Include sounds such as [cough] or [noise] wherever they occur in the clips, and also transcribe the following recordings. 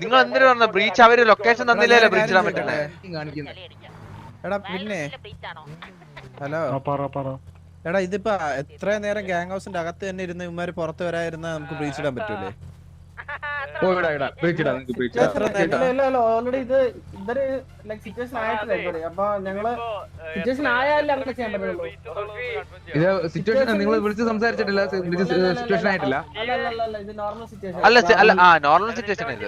നിങ്ങൾ എന്തിനു പറഞ്ഞ ബ്രീച്ച് അവർ ലൊക്കേഷൻ തന്നില്ലല്ലോ ബ്രീച്ച് ഇടാൻ പറ്റണ്ടേ എടാ പിന്നെ. ഹലോ. എടാ ഇതിപ്പോ എത്ര നേരം ഗ്യാങ് ഹൗസിന്റെ അകത്ത് തന്നെ ഇരുന്ന് ഇവന്മാര് പുറത്ത് വരായിരുന്ന നമുക്ക് ബ്രീച്ച് ഇടാൻ പറ്റൂലേ? [laughs] ഓൾറെഡി ഇത് ഇതൊരു ലൈക് സിറ്റുവേഷൻ ആയിട്ടില്ല അപ്പൊ ഞങ്ങൾ സിറ്റുവേഷൻ ആയാലും അങ്ങനെ ചെയ്യാൻ പറ്റുള്ളൂ. ഇത് സിറ്റുവേഷൻ നിങ്ങൾ വിളിച്ച് സംസാരിച്ചിട്ടില്ല. സിറ്റുവേഷൻ ആയിട്ടില്ല. അല്ല അല്ല ആ നോർമൽ സിറ്റുവേഷൻ ഇത്?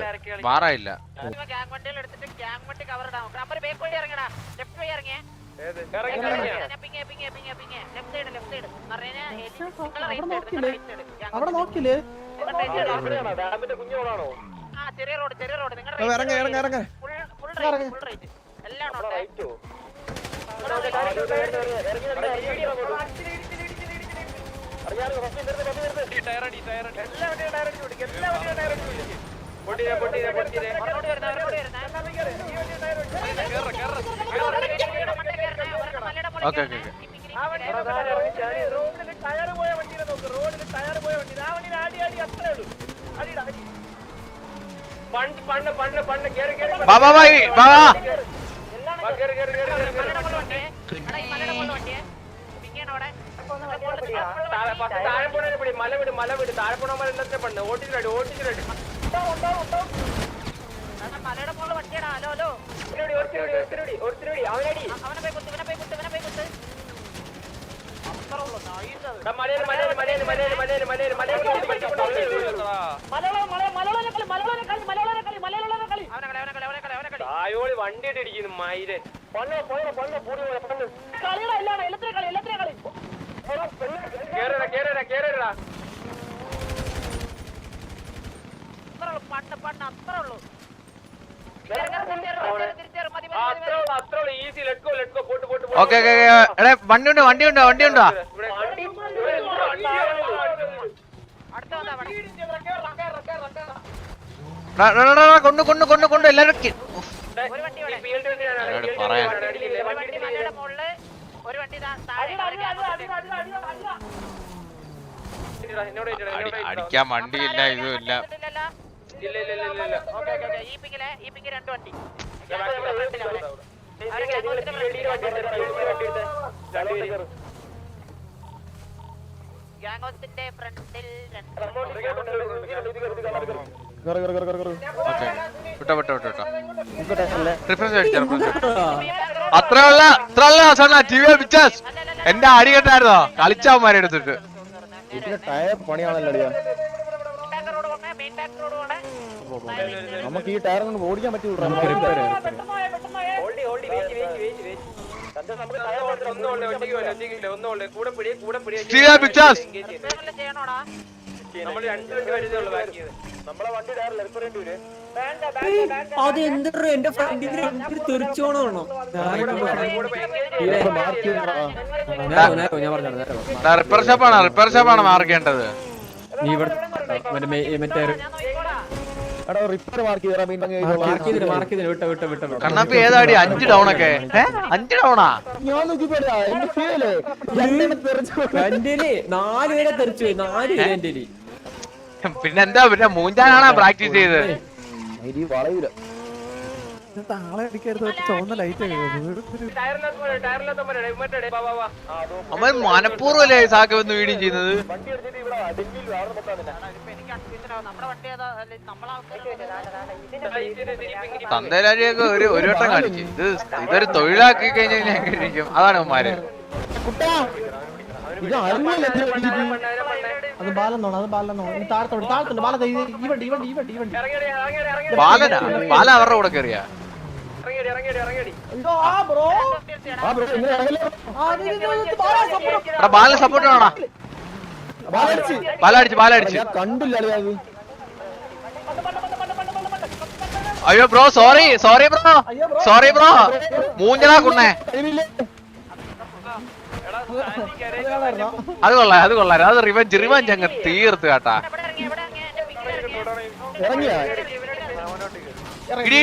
മാറായില്ല. അവിടെ നോക്കില്ലേ? ഇറങ്ങ ഇറങ്ങ. വണ്ടി പിങ്ങേ പിങ്ങേ പിങ്ങേ ലെഫ്റ്റ് സൈഡ് ലെഫ്റ്റ് സൈഡ് പറഞ്ഞാ അവിടെ നോക്കില്ലേ അവിടെ നോക്കില്ലേ ആ വണ്ടിയിൽ ആടി ആടി അത്രേ ഉള്ളൂ നിങ്ങളുടെ ഇറങ്ങ ഇറങ്ങ ഇറങ്ങ full full right full right എല്ലാം ഉണ്ട് പുറത്തോട്ട് വരുന്ന അവരോട് ഓക്കെ ഓക്കെ ഓക്കെ വാ വാ വാ ഈ- വാ വാ മലയുടെ മുകളിൽ വട്ടിയടാ ഹലോ ഹലോ. അവനെ പോയി കുത്ത് ഇവനെ പോയി കുത്ത് ഇവനെ പോയി കുത്ത് അത്ര ഉള്ളു നൈസ് അത് അവനെ കളി അവനെ കളി അവനെ കളി അവനെ കളി അവനെ കളി ഇടിക്കുന്നു മൈരൻ. കളിയുടെ എല്ലാം എല്ലാത്തിനും കളി എല്ലാത്തിനും കളി. കേറടാ കേറടാ കേറടാ പണ്ട് പണ്ട് അത്ര ഉള്ളു. തിരിച്ചേറും മതി മതി മതി അത്രേ ഉള്ളൂ അത്രേ ഉള്ളൂ. Easy let go let go pot പോട്ട് ഓക്കെ ഓക്കെ എടാ വണ്ടി ഉണ്ടോ വണ്ടി ഉണ്ടോ വണ്ടി ഉണ്ടോ കൊണ്ടു കൊണ്ടു കൊണ്ടു കൊണ്ടു എല്ലാരും പറയാൻ അടിക്കാൻ വണ്ടിയില്ല ഇതും ഇല്ല പിങ്ങിലെ ഈ രണ്ട് ഓക്കെ. വിട്ടോ വിട്ടോ വിട്ടോ വിട്ടോ. റിഫ്രഷ് അടിച്ചോ റിഫ്രഷ് അത്ര ഉള്ള അത്ര ഉള്ള സണ്ണ ടി വി പിക്ചേഴ്സ് എന്റെ അടി കെട്ടായിരുന്നോ? കളിച്ചവന്മാരെ എടുത്തിട്ട്. നമുക്ക് ഈ ടയർ കൊണ്ട് ഓടിക്കാൻ ഒന്നുകൊണ്ട് ഒറ്റയ്ക്ക് പോലെ കൂടെ പിടി കൂടെ നമ്മൾ വരുന്നേ ഉള്ളൂ അത് എന്റെ ഫ്രണ്ടിന് ഞാൻ പറഞ്ഞു റിപ്പയർ ഷോപ്പാണ് റിപ്പയർ ഷോപ്പാണ് മാർക്കേണ്ടത്? നീ ഇവിടെ മറ്റേ കണ്ണാപ്പി ഏതാടി? അഞ്ച് ഡൗൺ ഒക്കെ. അഞ്ച് ഡൗണാ ഞാൻ നോക്കിപ്പോടാ നാല് പേരെ തെറിച്ചു നാല് പേരെ എന്റെ പിന്നെന്താ പിന്നെ മൂഞ്ചാനാണോ പ്രാക്ടീസ് ചെയ്തത്. അവൻ മനഃപൂർവല്ലേ സാക്ക് വന്ന് വീഡിയോ ചെയ്യുന്നത്? തന്തേലാരിയൊക്കെ ഒരു ഒരു വട്ടം കാണിച്ചു. ഇത് ഇതൊരു തൊഴിലാക്കി കഴിഞ്ഞാൽ ഞാൻ കഴിക്കും. അതാണ് അവന്മാര് ഇത് അത് ബാലെന്നോണം അത് ബാലെന്നോണം താഴത്തോട്ട് ബാല ഈ വണ്ടി ഈ വണ്ടി ഈ വണ്ടി ഈ വണ്ടി. ബാലനാ? ബാല അവരുടെ കൂടെ കയറിയാ ബാല സപ്പോർട്ട് ആണോ? ബാലടിച്ച് കണ്ടില്ല അയ്യോ bro sorry sorry bro. Sorry bro. മൂഞ്ചടാ കുണ്ണേ. അത് കൊള്ളാം അത് കൊള്ളാം. അത് റിവഞ്ച് റിവഞ്ച് അങ്ങ് തീർത്ത് കേട്ടാ. എവിടെ ഇറങ്ങി എവിടെ ഇറങ്ങി? എന്റെ പിങ്ങിൽ ഇറങ്ങി ഇറങ്ങിയാ? ഇടി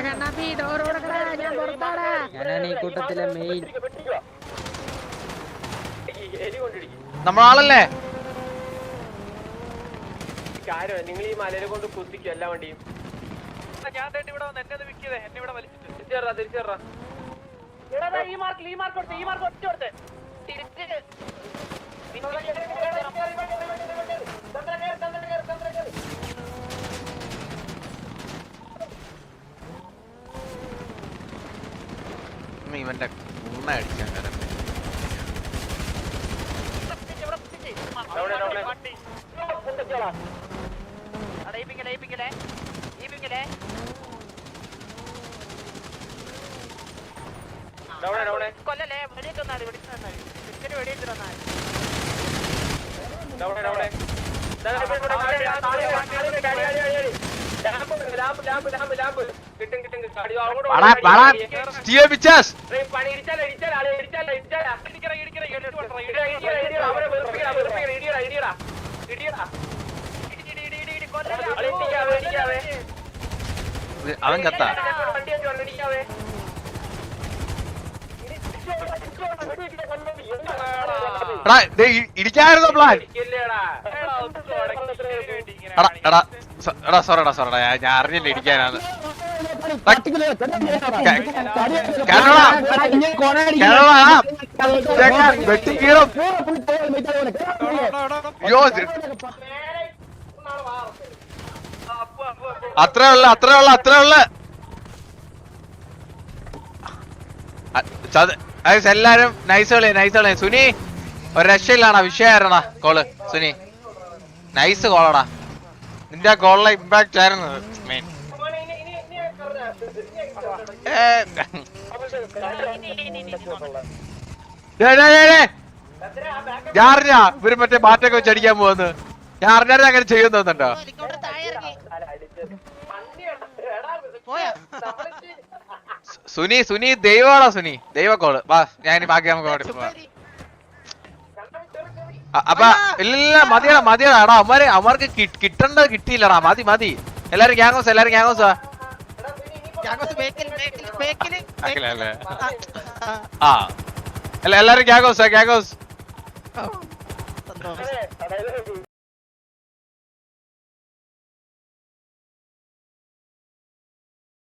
ഞാൻ അണ്ണോ ഞാനാണ് ഈ കൂട്ടത്തിലെ മെയിൻ നമ്മളാളല്ലേ? നിങ്ങൾ ഈ മലയെ കൊണ്ട് കുത്തിക്കും എല്ലാ വണ്ടിയും. ഞാൻ ഇവിടെ വന്ന് എന്നെ വിൽക്കിയതേ എന്നെ ഇവിടെ വലിച്ചിട്ട്. തിരിച്ചേറാ തിരിച്ചേറാ ഈ മാർക്ക് ഈ മാർക്ക് കൊടുത്തേ ഈ മാർക്ക് ഒറ്റ കൊടുത്ത്. തിരിച്ച് ഇവന്റെ ഉണ്ണ അടിക്കാൻ കാരണം ഇവിടെ പിടിച്ച്. Down, down. വണ്ടി. അടാ, ഈ പിങ്ങിലെ, ഈ പിങ്ങിലെ, ഈ കൂണ അടിക്കാൻ ഡൗണേ കൊല്ലല്ലേ വെടിയിട്ട് വന്നാൽ വെടിയിട്ട് ഡൗണേ അവൻ ഇ- ഇടിക്കായിരുന്നു പ്ലാൻ എടാ എടാ. എടാ സോറടാ സോറടാ ഞാൻ ഞാൻ അറിഞ്ഞില്ല ഇടിക്കാനാണ് കേരള കേരള വെട്ടി കീറും അയ്യോ ഇത് അത്രേ ഉള്ള അത്രേ ഉള്ള അത്രേ ഉള്ള എല്ലാരും നൈസ് കളി നൈസ് കളി സുനി ഒരു രക്ഷയില്ലാണ വിഷയമായിരുന്നാ കോൾ സുനി നൈസ് കോളടാ നിന്റെ ഗോളിലെ ഇമ്പാക്ട് ആയിരുന്നു മെയിൻ ഞാൻ അറിഞ്ഞ ഇവർ മറ്റേ ബാറ്റൊക്കെ വെച്ച് അടിക്കാൻ പോകുന്നു ഞാൻ അറിഞ്ഞാലും അങ്ങനെ ചെയ്യുന്നുണ്ടോ തോന്നുന്നുണ്ടോ? സുനി സുനി ദൈവമാണോ സുനി? ദൈവ കോൾ വാ ഞാൻ ബാക്കി നമുക്ക് ഓടി പോവാം. അപ്പൊ ഇല്ല മതിയടാ മതിയടാ. എടാ അവന്മാര് അവന്മാർക്ക് കിട്ടേണ്ടത് കിട്ടിയില്ലടാ. മതി മതി. എല്ലാരും ഗ്യാങ്ങോസ് എല്ലാരും ഗ്യാങ്ങോസ് അല്ലേ ആ. അല്ല എല്ലാരും ഗ്യാങ്ങോസ് ഗ്യാങ്ങോസ്.